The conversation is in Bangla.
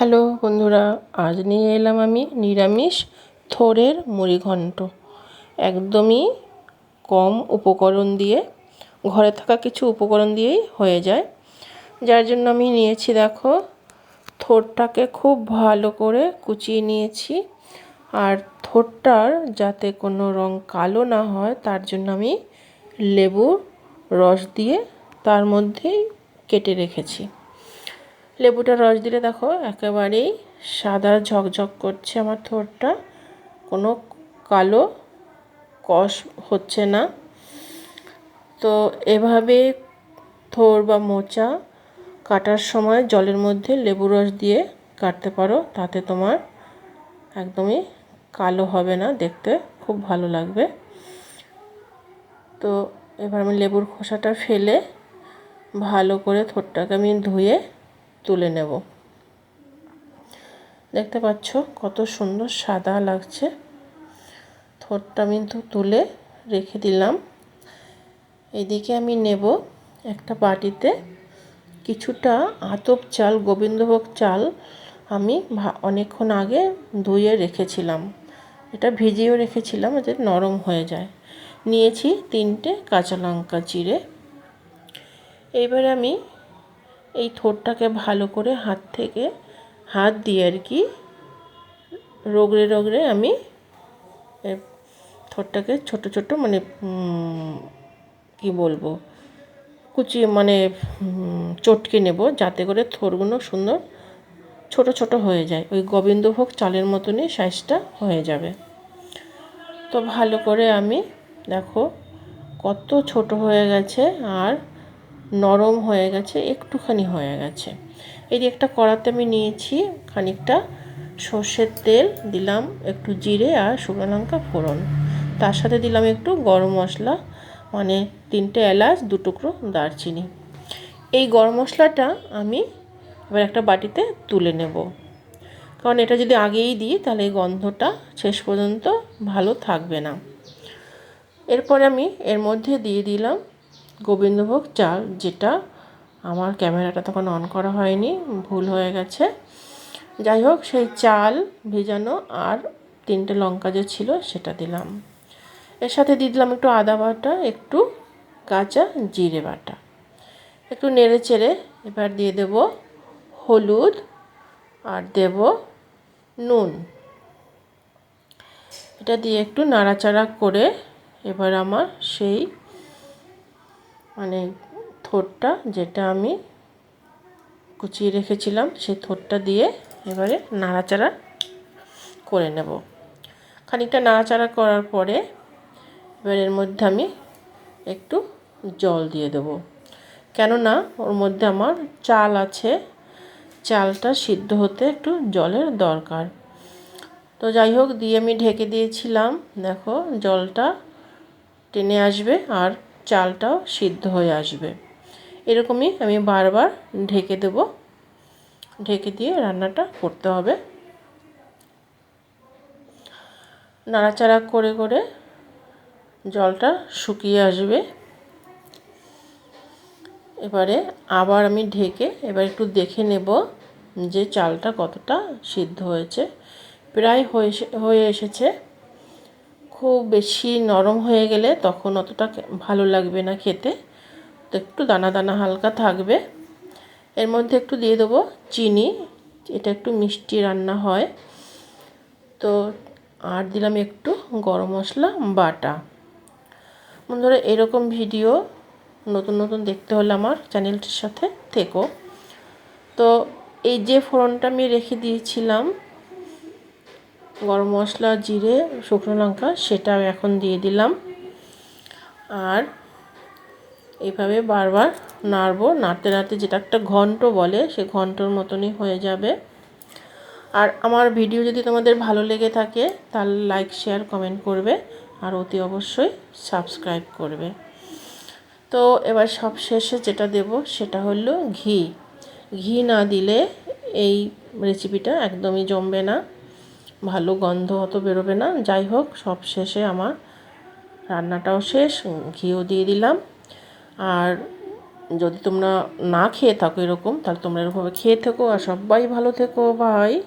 হ্যালো বন্ধুরা, আজ নিয়ে এলাম আমি নিরামিষ থোরের মুড়িঘণ্ট একদমই কম উপকরণ দিয়ে, ঘরে থাকা কিছু উপকরণ দিয়েই হয়ে যায়। যার জন্য আমি নিয়েছি, দেখো, থোরটাকে খুব ভালো করে কুচিয়ে নিয়েছি। আর থোরটার যাতে কোনো রং কালো না হয়, তার জন্য আমি লেবুর রস দিয়ে তার মধ্যেই কেটে রেখেছি। লেবুটা রস দিলে দেখো একেবারেই সাদা ঝকঝক করছে আমার থোরটা। কোনো কালো কষ হচ্ছে না। তো এভাবে থোর বা মোচা কাটার সময় জলের মধ্যে লেবু রস দিয়ে কাটতে পারো, তাতে তোমার একদমই কালো হবে না, দেখতে খুব ভালো লাগবে। তো এবার আমি লেবুর খোসাটা ফেলে ভালো করে থোরটাকে আমি ধুয়ে তুলে নেব। দেখতে পাচ্ছ কত সুন্দর সাদা লাগছে। থোরটা কিন্তু তুলে রেখে দিলাম। এদিকে আমি নেব একটা বাটিতে কিছুটা আতপ চাল, গোবিন্দভোগ চাল আমি অনেকক্ষণ আগে ধুয়ে রেখেছিলাম। এটা ভিজিয়েও রেখেছিলাম যাতে নরম হয়ে যায়। নিয়েছি তিনটে কাঁচা লঙ্কা চিড়ে। এইবারে আমি এই থোরটাকে ভালো করে হাত থেকে হাত দিয়ে আর কি রগড়ে রগড়ে আমি থোরটাকে ছোট ছোট মানে কি বলব, কুচিয়ে মানে চটকে নেব যাতে করে থোরগুলো সুন্দর ছোট ছোট হয়ে যায়। ওই গোবিন্দভোগ চালের মতনই সাইজটা হয়ে যাবে। তো ভালো করে আমি দেখো কত ছোট হয়ে গেছে আর নরম হয়ে গেছে, একটুখানি হয়ে গেছে। এই একটা কড়াতে আমি নিয়েছি খানিকটা সর্ষের তেল, দিলাম একটু জিরে আর শুকনো লঙ্কা ফোড়ন। তার সাথে দিলাম একটু গরম মশলা মানে তিনটে এলাচ, দু টুকরো দারচিনি। এই গরম মশলাটা আমি এবার একটা বাটিতে তুলে নেব। কারণ এটা যদি আগেই দিই, তাহলে এই গন্ধটা শেষ পর্যন্ত ভালো থাকবে না। এরপরে আমি এর মধ্যে দিয়ে দিলাম গোবিন্দভোগ চাল যেটা আমার ক্যামেরাটা তখন অন করা হয়নি, ভুল হয়ে গেছে। যাই হোক, সেই চাল ভেজানো আর তিনটে লঙ্কা যে ছিল সেটা দিলাম। এর সাথে দিয়ে দিলাম একটু আদা বাটা, একটু কাঁচা জিরে বাটা। একটু নেড়ে চেড়ে এবার দিয়ে দেব হলুদ আর দেব নুন। এটা দিয়ে একটু নাড়াচাড়া করে এবার আমার সেই মানে থোরটা যেটা আমি কুচিয়ে রেখেছিলাম, সেই থোরটা দিয়ে এবারে নাড়াচাড়া করে নেব। খানিকটা নাড়াচাড়া করার পরে এবার এর মধ্যে আমি একটু জল দিয়ে দেবো। কেননা ওর মধ্যে আমার চাল আছে, চালটা সিদ্ধ হতে একটু জলের দরকার। তো যাই হোক, দিয়ে আমি ঢেকে দিয়েছিলাম। দেখো, জলটা টেনে আসবে আর চালটাও সিদ্ধ হয়ে আসবে। এরকমই আমি বারবার ঢেকে দেব। ঢেকে দিয়ে রান্নাটা করতে হবে। নাড়াচাড়া করে করে জলটা শুকিয়ে আসবে। এবারে আবার আমি ঢেকে এবার একটু দেখে নেব যে চালটা কতটা সিদ্ধ হয়েছে। প্রায় হয়ে এসেছে। খুব বেশি নরম হয়ে গেলে তখন অতটা ভালো লাগবে না খেতে। তো একটু দানা দানা হালকা থাকবে। এর মধ্যে একটু দিয়ে দেবো চিনি। এটা একটু মিষ্টি রান্না হয়। তো আর দিলাম একটু গরম মশলা, বাটা। বন্ধুরা, এরকম ভিডিও নতুন নতুন দেখতে হলে আমার চ্যানেলটির সাথে থেকো। তো এই যে ফোড়নটা আমি রেখে দিয়েছিলাম গরম মশলা, জিরে, শুকনো লঙ্কা, সেটা এখন দিয়ে দিলাম। আর এইভাবে বারবার নাড়বো, নাড়তে নাড়তে যেটা একটা ঘন্ট বলে, সে ঘন্টর মতনই হয়ে যাবে। আর আমার ভিডিও যদি তোমাদের ভালো লেগে থাকে, তাহলে লাইক শেয়ার কমেন্ট করবে, আর অতি অবশ্যই সাবস্ক্রাইব করবে। তো এবার সব শেষে যেটা দেব, সেটা হলো ঘি। ঘি না দিলে এই রেসিপিটা একদমই জমবে না। ভালো গন্ধ অত বেরোবে না। যাই হোক, সব শেষে আমার রান্নাটাও শেষ, ঘিও দিয়ে দিলাম। আর যদি তোমরা না খেয়ে থাকো এরকম, তাহলে তোমরা এরকমভাবে খেয়ে থেকো। আর সবাই ভালো থেকো। ভাই